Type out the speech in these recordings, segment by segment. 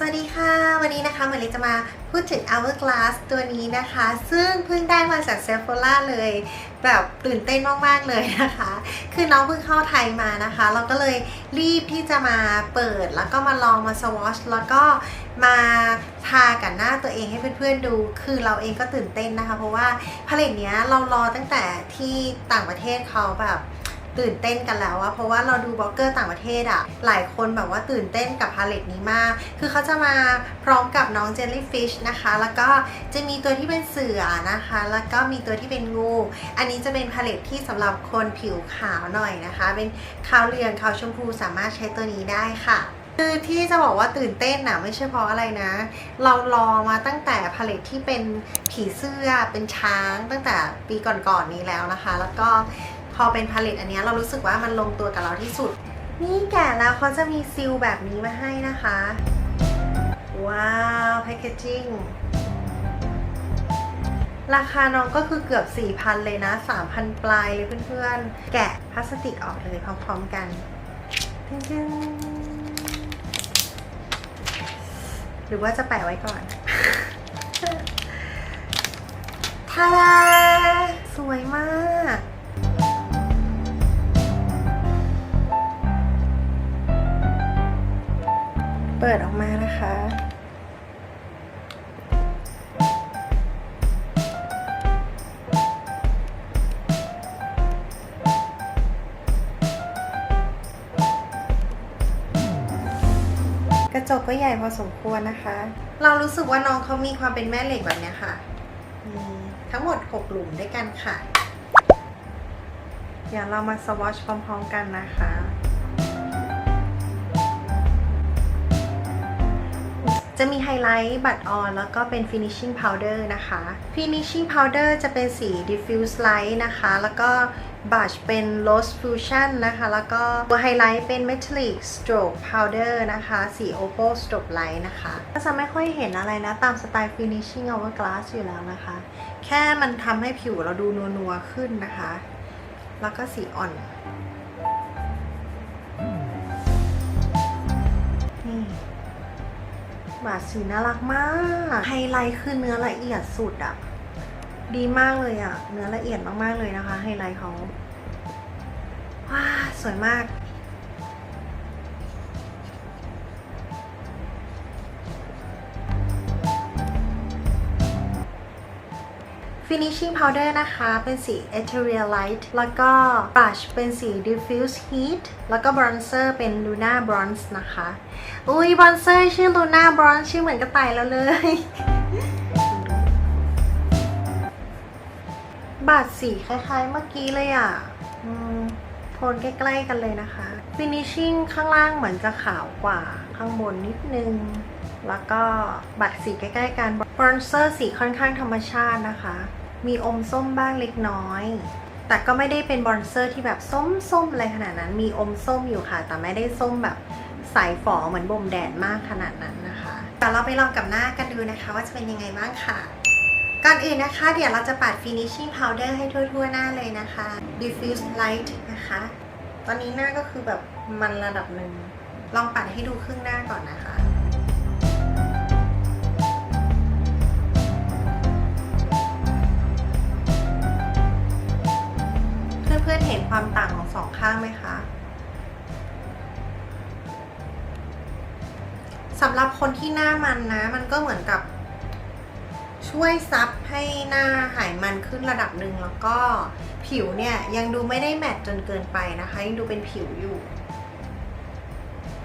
สวัสดีค่ะ วันนี้นะคะเหมือนลิจะมาพูดถึง Hourglass ตัวนี้นะคะ ซึ่งเพิ่งได้มาจาก Sephora เลย แบบตื่นเต้นมากๆเลยนะคะ คือน้องเพิ่งเข้าไทยมานะคะ เราก็เลยรีบที่จะมาเปิด แล้วก็มาลองมาสวอชแล้วก็มาทากับหน้าตัวเองให้เพื่อนๆดู คือเราเองก็ตื่นเต้นนะคะ เพราะว่าผลิตเนี้ยเรารอตั้งแต่ที่ต่างประเทศเขาแบบ ตื่นเต้นกันแล้วอะเพราะว่าเราดูบล็อกเกอร์ต่างประเทศอะหลายคนแบบว่าตื่นเต้นกับพาเลตนี้มาก คือเขาจะมาพร้อมกับน้องเจลลี่ฟิชนะคะ แล้วก็จะมีตัวที่เป็นเสือนะคะ แล้วก็มีตัวที่เป็นงู อันนี้จะเป็นพาเลตที่สำหรับคนผิวขาวหน่อยนะคะ เป็นขาวเหลืองขาวชมพูสามารถใช้ตัวนี้ได้ค่ะคือที่จะบอกว่าตื่นเต้นนะไม่ใช่เพราะอะไรนะ เรารอมาตั้งแต่พาเลตที่เป็นผีเสื้อเป็นช้างตั้งแต่ปีก่อนๆนี้แล้วนะคะ แล้วก็ พอเป็นพาเลตอันนี้เรารู้สึกว่ามันลงตัวกับเราที่สุด นี่แกะแล้วเขาจะมีซิลแบบนี้มาให้นะคะ ว้าวแพคเกจิ้งราคาน้องก็คือเกือบ 4,000 เลยนะ 3,000 ปลายเลยเพื่อนๆ แกะพลาสติกออกเลยพร้อมๆกันตึ้งๆหรือว่าจะแปะไว้ก่อน ทาดาสวยมาก เปิดออกมานะคะ กระจกก็ใหญ่พอสมควรนะคะ เรารู้สึกว่าน้องเขามีความเป็นแม่เหล็กแบบนี้ค่ะ มีทั้งหมด 6 หลุมด้วยกันค่ะ เดี๋ยวเรามาสวอชพร้อมๆกันนะคะ จะมีไฮไลท์บัตรออนแล้วก็เป็น finishing powder นะคะ finishing powder จะเป็นสี diffuse light นะคะ แล้วก็ blush เป็น rose fusion นะคะ แล้วก็ตัวไฮไลท์เป็น metallic stroke powder นะคะ สี opal stroke light นะคะ ก็จะไม่ค่อยเห็นอะไรนะ ตามสไตล์ finishing hourglass อยู่แล้วนะคะ แค่มันทำให้ผิวเราดูนัวๆขึ้นนะคะ แล้วก็สีอ่อน บาทสีน่ารักมาก ไฮไลท์คือเนื้อละเอียดสุดอะดีมากเลยอะเนื้อละเอียดมากๆเลยนะคะ ไฮไลท์เขาว้าสวยมาก finishing powder นะคะ เป็นสี ethereal light แล้วก็ brush เป็นสี diffuse heat แล้วก็ bronzer เป็น luna bronze นะคะ อุ้ย bronzer ชื่อ luna bronze ชื่อเหมือนกระต่ายแล้วเลยบาดสีคล้ายๆ เมื่อกี้เลยอะโทนใกล้ๆกันเลยนะคะ finishing ข้างล่างเหมือนจะขาวกว่าข้างบนนิดนึง แล้วก็บัดสีใกล้ๆกัน bronzer สีค่อนข้างธรรมชาตินะคะ มีอมส้มบ้างเล็กน้อย แต่ก็ไม่ได้เป็นบอนเซอร์ที่แบบส้มๆอะไรขนาดนั้น มีอมส้มอยู่ค่ะ แต่ไม่ได้ส้มแบบใสฝอเหมือนบ่มแดดมากขนาดนั้นนะคะเดี๋ยวเราไปลองกับหน้ากันดูนะคะว่าจะเป็นยังไงบ้างค่ะก่อนอื่นนะคะ เดี๋ยวเราจะปัด finishing powder ให้ทั่วๆหน้าเลยนะคะ diffuse light นะคะ ตอนนี้หน้าก็คือแบบมันระดับหนึ่งลองปัดให้ดูครึ่งหน้าก่อนนะคะ พื่อนๆเห็นความต่างของสองข้างไหมคะสำหรับคนที่หน้ามันนะ มันก็เหมือนกับ ช่วยซับให้หน้าหายมันขึ้นระดับหนึ่งแล้วก็ผิวเนี่ยยังดูไม่ได้แมตต์จนเกินไปนะคะ ยังดูเป็นผิวอยู่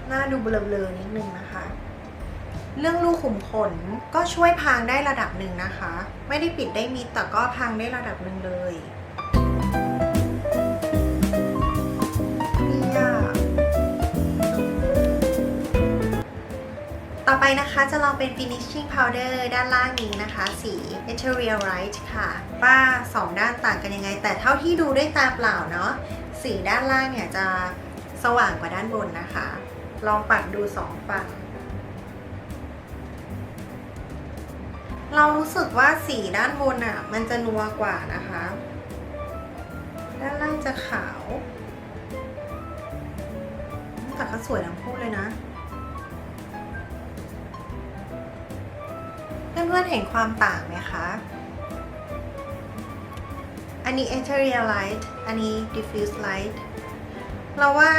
หน้าดูเบลอๆนิดนึงนะคะ เรื่องรูขุมขนก็ช่วยพางได้ระดับหนึ่งนะคะ ไม่ได้ปิดได้มิดแต่ก็พางได้ระดับหนึ่งเลย อไปนะคะจะลองเป็น finishing powder ด้านล่างนี้นะคะ สี ethereal light ค่ะ ว่าสองด้านต่างกันยังไง แต่เท่าที่ดูด้วยตาเปล่าเนาะสีด้านล่างเนี่ยจะสว่างกว่าด้านบนนะคะ ลองปัดดูสองฝั่งเรารู้สึกว่าสีด้านบนอะ มันจะนัวกว่านะคะ ด้านล่างจะขาว แต่ก็สวยทั้งคู่เลยนะ เพื่อนๆเห็นความต่างไหมคะ อันนี้ ethereal light อันนี้ diffuse light เราว่า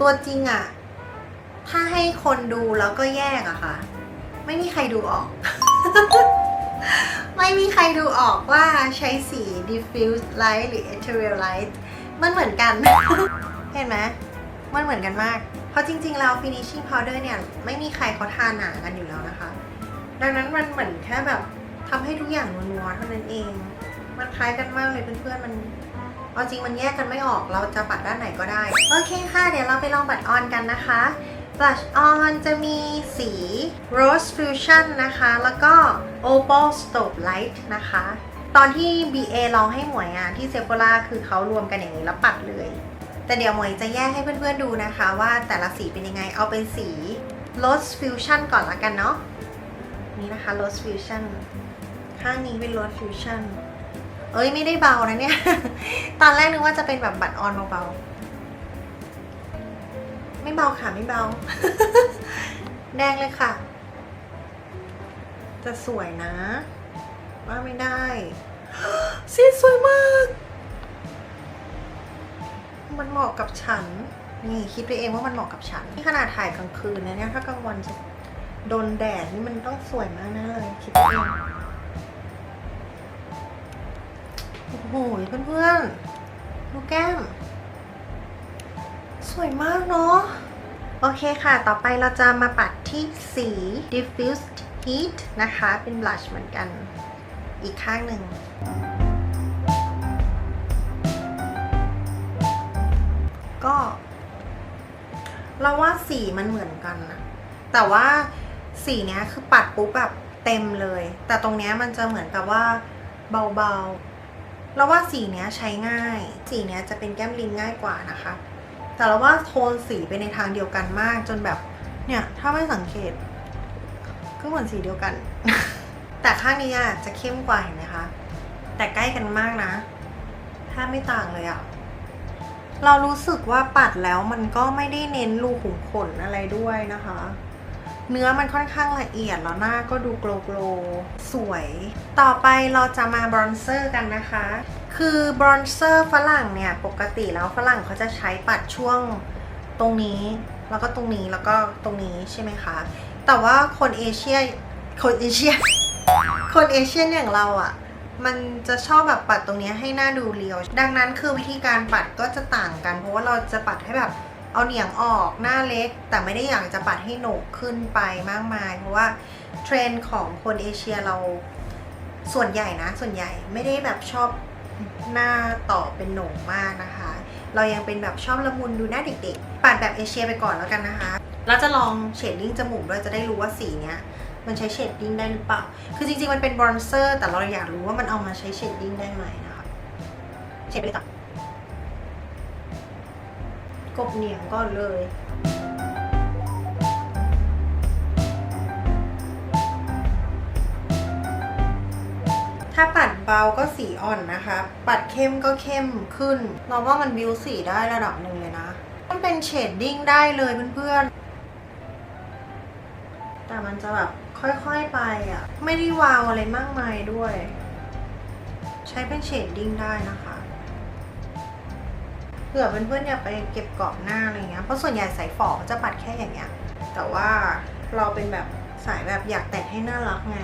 ตัวจริงอะถ้าให้คนดูแล้วก็แยกอะค่ะ ไม่มีใครดูออก ไม่มีใครดูออกว่าใช้สี diffuse light หรือ ethereal light มันเหมือนกัน เห็นไหมมันเหมือนกันมาก เพราะจริงๆแล้ว finishing powder เนี่ย ไม่มีใครเขาทาหนากันอยู่แล้วนะคะ ดังนั้นมันเหมือนแค่แบบทำให้ทุกอย่างนัวๆเท่านั้นเอง มันคล้ายกันมากเลยเพื่อนๆมันเอาจริงมันแยกกันไม่ออกเราจะปัดด้านไหนก็ได้ โอเคค่ะ เดี๋ยวเราไปลองปัดออนกันนะคะ blush on จะมีสี rose fusion นะคะ แล้วก็ opal stove light นะคะ ตอนที่ BA ลองให้หมวยอะที่เซ p h ล่าคือเขารวมกันอย่างนี้แล้วปัดเลย แต่เดี๋ยวหมวยจะแยกให้เพื่อนๆดูนะคะ ว่าแต่ละสีเป็นยังไงเอาเป็นสี rose fusion ก่อนละกันเนาะ นี่นะคะ rose fusion ข้างนี้เป็น rose fusion เอ้ยไม่ได้เบานะเนี่ย ตอนแรกนึกว่าจะเป็นแบบบัตรออนเบาๆไม่เบาค่ะไม่เบา แดงเลยค่ะ จะสวยนะ ว่าไม่ได้ สีสวยมาก มันเหมาะกับฉัน นี่คิดไปเองว่ามันเหมาะกับฉัน นี่ขนาดถ่ายกลางคืนนะเนี่ยถ้ากลางวันจะ โดนแดดนี่มันต้องสวยมากแน่เลยคิดไปเองโอ้โหเพื่อนๆดูแก้ม สวยมากเนาะโอเคค่ะ ต่อไปเราจะมาปัดที่สี diffused heat นะคะ เป็น blush เหมือนกันอีกข้างหนึ่ง ก็ เราว่าสีมันเหมือนกันนะแต่ว่า สีเนี้ยคือปัดปุ๊บแบบเต็มเลย แต่ตรงเนี้ยมันจะเหมือนกับว่าเบาๆเราว่าสีเนี้ยใช้ง่าย สีเนี้ยจะเป็นแก้มลิงง่ายกว่านะคะ แต่เราว่าโทนสีไปในทางเดียวกันมากจนแบบเนี่ยถ้าไม่สังเกต ก็เหมือนสีเดียวกัน แต่ข้างนี้อะจะเข้มกว่าเห็นไหมคะแต่ใกล้กันมากนะถ้าไม่ต่างเลยอะเรารู้สึกว่าปัดแล้วมันก็ไม่ได้เน้นรูขุมขนอะไรด้วยนะคะ เนื้อมันค่อนข้างละเอียดแล้วหน้าก็ดูโกลโกลสวย ต่อไปเราจะมาบรอนเซอร์กันนะคะ คือบรอนเซอร์ฝรั่งเนี่ย ปกติแล้วฝรั่งเขาจะใช้ปัดช่วงตรงนี้ แล้วก็ตรงนี้แล้วก็ตรงนี้ใช่ไหมคะ แต่ว่าคนเอเชียคนเอเชีย คนเอเชียอย่างเราอะ่ะมันจะชอบแบบปัดตรงนี้ให้หน้าดูเรียว ดังนั้นคือวิธีการปัดก็จะต่างกัน เพราะว่าเราจะปัดให้แบบ เอาเหนียงออกหน้าเล็ก แต่ไม่ได้อยากจะปัดให้โหนกขึ้นไปมากมาย เพราะว่าเทรนด์ของคนเอเชียเราส่วนใหญ่นะ ส่วนใหญ่ไม่ได้แบบชอบหน้าต่อเป็นโหนกมากนะคะ เรายังเป็นแบบชอบละมุนดูหน้าเด็กๆ ปัดแบบเอเชียไปก่อนแล้วกันนะคะแล้วจะลองเชดดิ้งจมูกด้วยจะได้รู้ว่าสีเนี้ยมันใช้เชดดิ้งได้หรือเปล่า คือจริงๆมันเป็นบรอนเซอร์ แต่เราอยากรู้ว่ามันเอามาใช้เชดดิ้งได้ไหมนะคะ เชดไปเลยจ้ะ กบเหนียงก่อนเลยถ้าปัดเบาก็สีอ่อนนะคะ ปัดเข้มก็เข้มขึ้น เราว่ามันบิวสีได้ระดับหนึ่งเลยนะ มันเป็นเชดดิ้งได้เลยเพื่อนๆ แต่มันจะแบบค่อยๆไปอะ ไม่ได้วาวอะไรมากมายด้วย ใช้เป็นเชดดิ้งได้นะคะ เผื่อเพื่อนๆอยากไปเก็บกรอบหน้าอะไรเงี้ยเพราะส่วนใหญ่สายฝอเขาจะปัดแค่อย่างเงี้ย แต่ว่าเราเป็นแบบสายแบบอยากแต่งให้น่ารักไง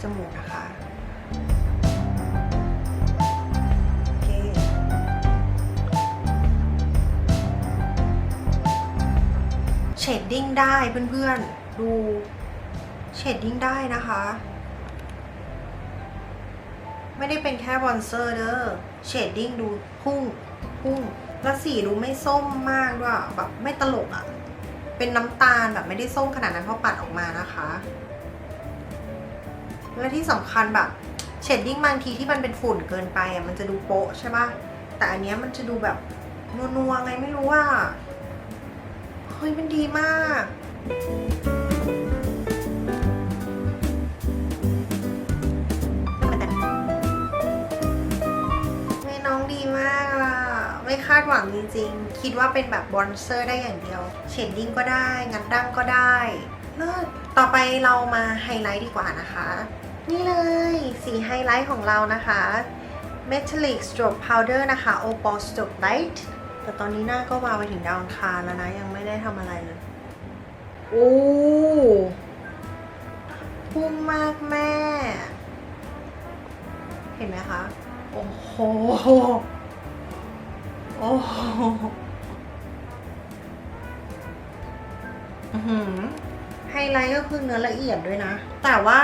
จมูกนะคะเคเชดดิ้งได้เพื่อนๆ ดูเชดดิ้งได้นะคะ ไม่ได้เป็นแค่บอนเซอร์เด้อเชดดิ้งดูพุ่งพุ่งแล้วสีดูไม่ส้มมากด้วยอะแบบไม่ตลกอะ่ะ เป็นน้ำตาลแบบไม่ได้ส้มขนาดนั้นเพราะปัดออกมานะคะ และที่สำคัญแบบเชดดิ้งบางทีที่มันเป็นฝุ่นเกินไปอะมันจะดูโป๊ะใช่ปะแต่อันเนี้ยมันจะดูแบบนัวๆไงไม่รู้ว่าเฮ้ยมันดีมาก คาดหวังจริงๆ คิดว่าเป็นแบบบอนเซอร์ได้อย่างเดียว เชดดิ้งก็ได้ งัดดั้งก็ได้เลิศต่อไปเรามาไฮไลท์ดีกว่านะคะ นี่เลยสีไฮไลท์ของเรานะคะ Metallic Stroke Powder นะคะ Opal Stroke Light แต่ตอนนี้หน้าก็วางไปถึงดาวอังคารแล้วนะ ยังไม่ได้ทำอะไรเลยโอ้พุ่งมากแม่ เห็นไหมคะ โอ้โห โอ้โหไฮไลท์ก็คือเนื้อละเอียดด้วยนะ แต่ว่า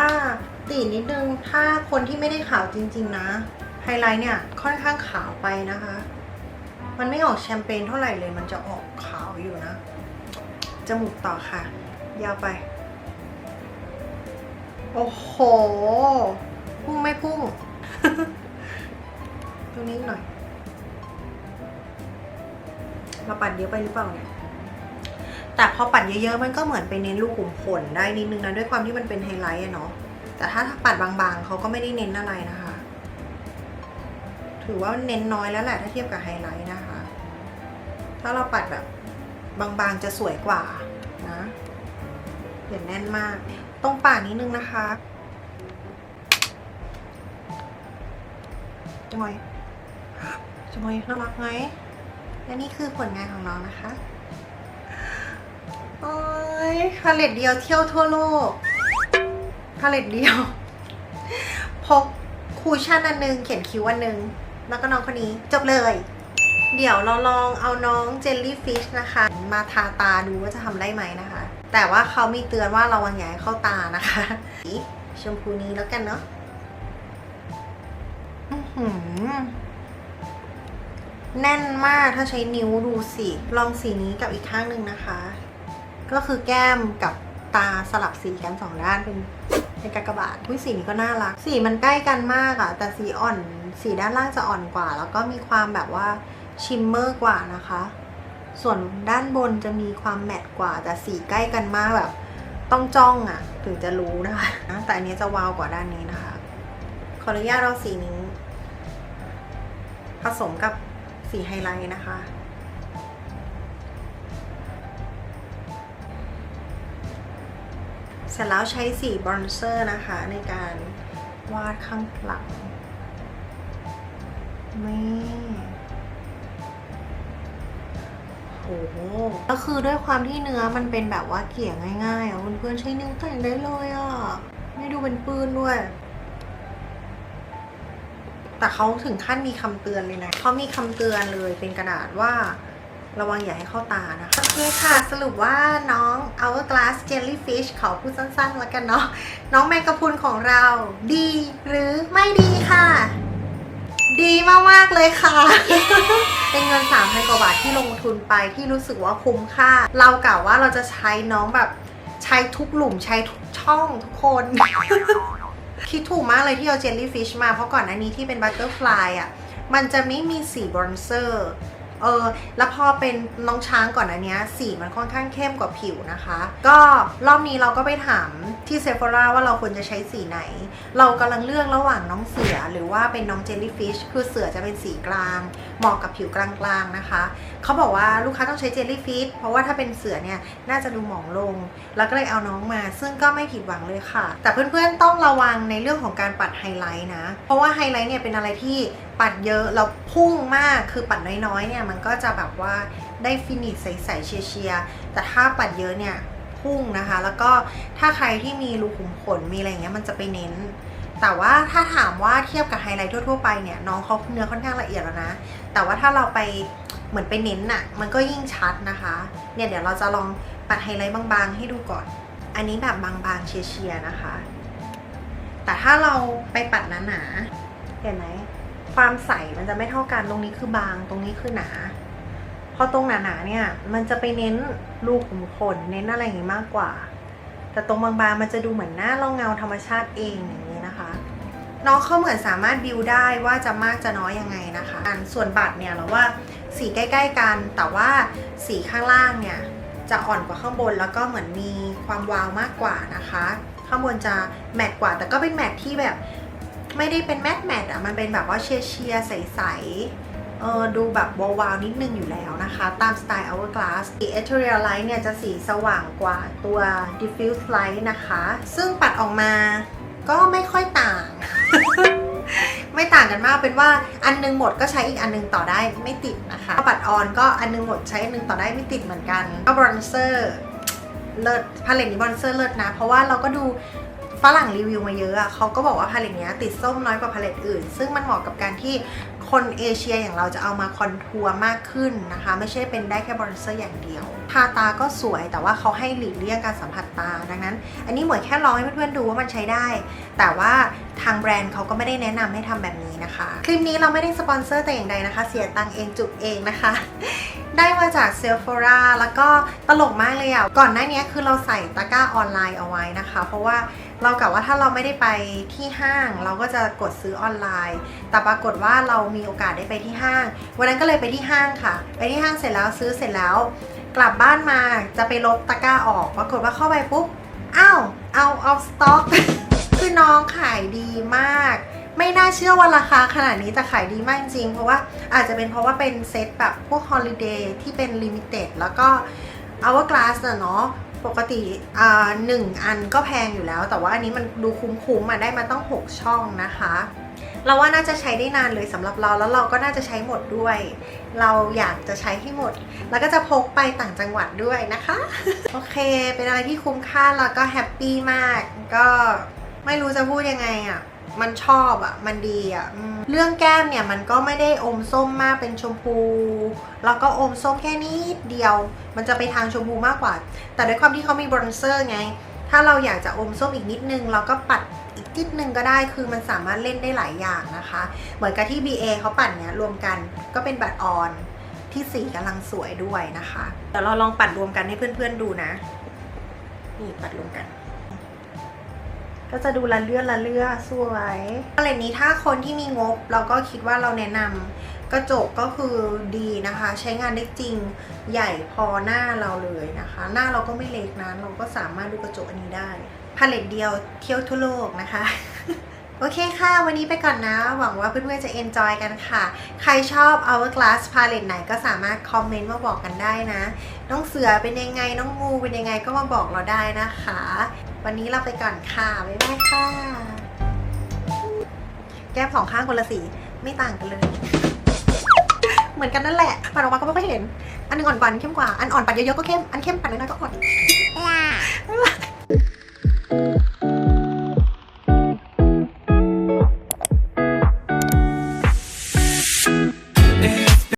ตีนิดนึง ถ้าคนที่ไม่ได้ขาวจริง ๆ นะ ไฮไลท์เนี่ยค่อนข้างขาวไปนะคะ มันไม่ออกแชมเปญเท่าไหร่เลย มันจะออกขาวอยู่นะ จมูกต่อค่ะ ยาวไป โอ้โห พุ่งไม่พุ่ง ตรงนี้หน่อย เราปัดเยอะไปหรือเปล่าเนี่ยแต่พอปัดเยอะๆ มันก็เหมือนไปเน้นลูกขุมขนได้นิดนึงนะด้วยความที่มันเป็นไฮไลท์อะเนาะแต่ถ้าปัดบางๆเขาก็ไม่ได้เน้นอะไรนะคะ ถือว่าเน้นน้อยแล้วแหละถ้าเทียบกับไฮไลท์นะคะ ถ้าเราปัดแบบบางๆจะสวยกว่านะเห็นแน่นมาก ตรงปากนิดนึงนะคะจมอยจมอยน่ารักไหม และนี่คือผลงานของน้องนะคะ โอ้ยพาเลตเดียวเที่ยวทั่วโลก พาเลตเดียว พกคูชั่นอันหนึง เขียนคิ้วอันหนึง แล้วก็น้องคนนี้จบเลย เดี๋ยวเราลองเอาน้องเจลลี่ฟิชนะคะ มาทาตาดูว่าจะทำได้ไหมนะคะ แต่ว่าเขามีเตือนว่าระวังอย่าให้เข้าตานะคะ ชมพูนี้แล้วกันเนาะอื้อหือ แน่นมากถ้าใช้นิ้วดูสิ ลองสีนี้กับอีกข้างหนึ่งนะคะ ก็คือแก้มกับตาสลับสีกันสองด้านเป็นเป็นกากบาทอุ้ยสีนี้ก็น่ารัก สีมันใกล้กันมากอะแต่สีอ่อนสีด้านล่างจะอ่อนกว่า แล้วก็มีความแบบว่าชิมเมอร์กว่านะคะ ส่วนด้านบนจะมีความแมตต์กว่า แต่สีใกล้กันมากแบบ ต้องจ้องอะถึงจะรู้นะคะแต่อันนี้จะวาวกว่าด้านนี้นะคะ ขออนุญาตเอาสีนี้ ผสมกับ สีไฮไลท์นะคะ เสร็จแล้วใช้สีบรอนเซอร์นะคะ ในการวาดข้างหลังนี่โอ้โหก็คือด้วยความที่เนื้อมันเป็นแบบว่าเกี่ยง่ายๆอะเพื่อนๆใช้นิ้วแต่งได้เลยอะ ไม่ดูเป็นปืนด้วย แต่เขาถึงขั้นมีคำเตือนเลยนะเขามีคำเตือนเลยเป็นกระดาษว่าระวังอย่าให้เข้าตานะคะโอเคค่ะสรุปว่าน้อง Hourglass Jellyfish ขอพูดสั้นๆแล้วกันเนาะน้องแมงกะพุนของเรา ดีหรือไม่ดีค่ะ ดีมากๆเลยค่ะ เป็นเงิน3,000กว่าบาทที่ลงทุนไปที่รู้สึกว่าคุ้มค่า เรากล่าวว่าเราจะใช้น้องแบบใช้ทุกหลุมใช้ทุกช่องทุกคน คิดถูกมากเลยที่เอาเจลลี่ฟิชมา เพราะก่อนอันนี้ที่เป็นบัตเตอร์ฟลายอะ มันจะไม่มีสีบรอนเซอร์ เออ แล้วพอเป็นน้องช้างก่อนอันเนี้ยสีมันค่อนข้างเข้มกว่าผิวนะคะ ก็รอบนี้เราก็ไปถามที่เซฟอร่าว่าเราควรจะใช้สีไหน เรากำลังเลือกระหว่างน้องเสือหรือว่าเป็นน้องเจลลี่ฟิช คือเสือจะเป็นสีกลาง เหมาะกับผิวกลางๆนะคะ เขาบอกว่าลูกค้าต้องใช้เจลลี่ฟิชเพราะว่าถ้าเป็นเสือเนี่ยน่าจะดูหมองลง แล้วก็เลยเอาน้องมา ซึ่งก็ไม่ผิดหวังเลยค่ะ แต่เพื่อนๆต้องระวังในเรื่องของการปัดไฮไลท์นะ เพราะว่าไฮไลท์เนี่ยเป็นอะไรที่ปัดเยอะแล้วพุ่งมากคือปัดน้อยๆเนี่ยมันก็จะแบบว่าได้ฟินิชใสๆเชียร์แต่ถ้าปัดเยอะเนี่ยพุ่งนะคะ แล้วก็ถ้าใครที่มีรูขุมขนมีอะไรเงี้ยมันจะไปเน้น แต่ว่าถ้าถามว่าเทียบกับไฮไลท์ทั่วๆไปเนี่ยน้องเขาเนื้อค่อนข้างละเอียดแล้วนะ แต่ว่าถ้าเราไปเหมือนไปเน้นน่ะ มันก็ยิ่งชัดนะคะ เนี่ยเดี๋ยวเราจะลองปัดไฮไลท์บางๆ ให้ดูก่อน อันนี้แบบบางๆเชียร์ๆนะคะ แต่ถ้าเราไปปัดหนาๆเห็นไหมความใสมันจะไม่เท่ากันตรงนี้คือบางตรงนี้คือหนาพอตรงหนาๆเนี่ย มันจะไปเน้นรูขุมขนเน้นอะไรอย่างงี้มากกว่า แต่ตรงบางๆมันจะดูเหมือนหน้าเราเงาธรรมชาติเองอย่างนี้ น้องเขาเหมือนสามารถบิวได้ว่าจะมากจะน้อยยังไงนะคะอันส่วนบัตรเนี่ยเราว่าสีใกล้ ๆ กันแต่ว่าสีข้างล่างเนี่ยจะอ่อนกว่าข้างบนแล้วก็เหมือนมีความวาวมากกว่านะคะ ข้างบนจะแมตต์กว่า แต่ก็เป็นแมตต์ที่แบบไม่ได้เป็นแมตต์แมตต์อะมันเป็นแบบว่าเชียร์เชียร์ใสๆเออดูแบบวาวๆนิดนึงอยู่แล้วนะคะ ตามสไตล์ Hourglass สี Ethereal Light เนี่ยจะสีสว่างกว่าตัว Diffuse Light นะคะ ซึ่งปัดออกมาก็ไม่ค่อยต่าง ไม่ต่างกันมากเป็นว่าอันนึงหมดก็ใช้อีกอันนึงต่อได้ไม่ติดนะคะปัดออนก็อันนึงหมดใช้อันนึงต่อได้ไม่ติดเหมือนกันก็บรอนเซอร์เลิศพาเลตนี้บรอนเซอร์เลิศนะ เพราะว่าเราก็ดูฝรั่งรีวิวมาเยอะอะเขาก็บอกว่าพาเลตเนี้ยติดส้มน้อยกว่าพาเลตอื่น ซึ่งมันเหมาะกับการที่คนเอเชียอย่างเราจะเอามาคอนทัวร์มากขึ้นนะคะ ไม่ใช่เป็นได้แค่บรอนเซอร์อย่างเดียว ทาตาก็สวยแต่ว่าเขาให้หลีกเลี่ยงการสัมผัสตาดังนั้น อันนี้เหมือนแค่ลองให้เพื่อนๆดูว่ามันใช้ได้ แต่ว่าทางแบรนด์เขาก็ไม่ได้แนะนำให้ทำแบบนี้นะคะ คลิปนี้เราไม่ได้สปอนเซอร์แต่อย่างใดนะคะ เสียตังเองจุกเองนะคะ ได้มาจากเซลฟอร่าแล้วก็ตลกมากเลยอะก่อนหน้านี้คือเราใส่ตะกร้าออนไลน์เอาไว้นะคะ เพราะว่าเรากะว่าถ้าเราไม่ได้ไปที่ห้าง เราก็จะกดซื้อออนไลน์ แต่ปรากฏว่าเรามีโอกาสได้ไปที่ห้าง วันนั้นก็เลยไปที่ห้างค่ะ ไปที่ห้างเสร็จแล้วซื้อเสร็จแล้ว กลับบ้านมาจะไปลบตะกร้าออก ปรากฏว่าเข้าไปปุ๊บอ้าวเอาออฟสต็อกคือน้องขายดีมาก ไม่น่าเชื่อว่าราคาขนาดนี้แต่ขายดีมากจริง เพราะว่าอาจจะเป็นเพราะว่าเป็นเซตแบบพวกฮอลิเดย์ที่เป็นลิมิเต็ดแล้วก็ Hourglass น่ะเนาะ ปกติอ่าหนึ่งอันก็แพงอยู่แล้ว แต่ว่าอันนี้มันดูคุ้มๆมาได้มาต้อง 6 ช่องนะคะ เราว่าน่าจะใช้ได้นานเลยสำหรับเราแล้วเราก็น่าจะใช้หมดด้วย เราอยากจะใช้ให้หมด แล้วก็จะพกไปต่างจังหวัดด้วยนะคะ โอเค เป็นอะไรที่คุ้มค่าแล้วก็แฮปปี้มาก ก็ไม่รู้จะพูดยังไงอะ่ะ มันชอบอะ่ะ มันดีอะ่ะเรื่องแก้มเนี่ยมันก็ไม่ได้อมส้มมากเป็นชมพู แล้วก็อมส้มแค่นิดเดียว มันจะไปทางชมพูมากกว่า แต่ด้วยความที่เขามีบรอนเซอร์ไง ถ้าเราอยากจะอมส้มอีกนิดนึง เราก็ปัดอีกนิดนึงก็ได้ คือมันสามารถเล่นได้หลายอย่างนะคะ เหมือนกับที่ BA เขาปั่นเนี้ยรวมกันก็เป็นบัตรออนที่สีกำลังสวยด้วยนะคะ เดี๋ยวเราลองปัดรวมกันให้เพื่อนๆดูนะ นี่ปัดรวมกัน ก็จะดูละเลื่อนละเลื่อสวยอะไรนี้ถ้าคนที่มีงบเราก็คิดว่าเราแนะนำกระจกก็คือดีนะคะ ใช้งานได้จริงใหญ่พอหน้าเราเลยนะคะ หน้าเราก็ไม่เล็กนะเราก็สามารถดูกระจกอันนี้ได้พาเลตเดียวเที่ยวทั่วโลกนะคะโอเคค่ะ วันนี้ไปก่อนนะ หวังว่าเพื่อนๆจะ enjoy กันค่ะ ใครชอบ Hourglass Palette ไหนก็สามารถคอมเมนต์มาบอกกันได้นะ น้องเสือเป็นยังไง น้องงูเป็นยังไงก็มาบอกเราได้นะคะ วันนี้เราไปก่อนค่ะ บ๊ายบายค่ะ แก้มสองข้างคนละสี ไม่ต่างกันเลย เหมือนกันนั่นแหละปัดออกมาก็ไม่ค่อยเห็น อันหนึงอ่อนกว่าอันเข้มกว่า อันอ่อนปัดเยอะๆก็เข้ม อันเข้มปัดน้อยๆก็อ่อน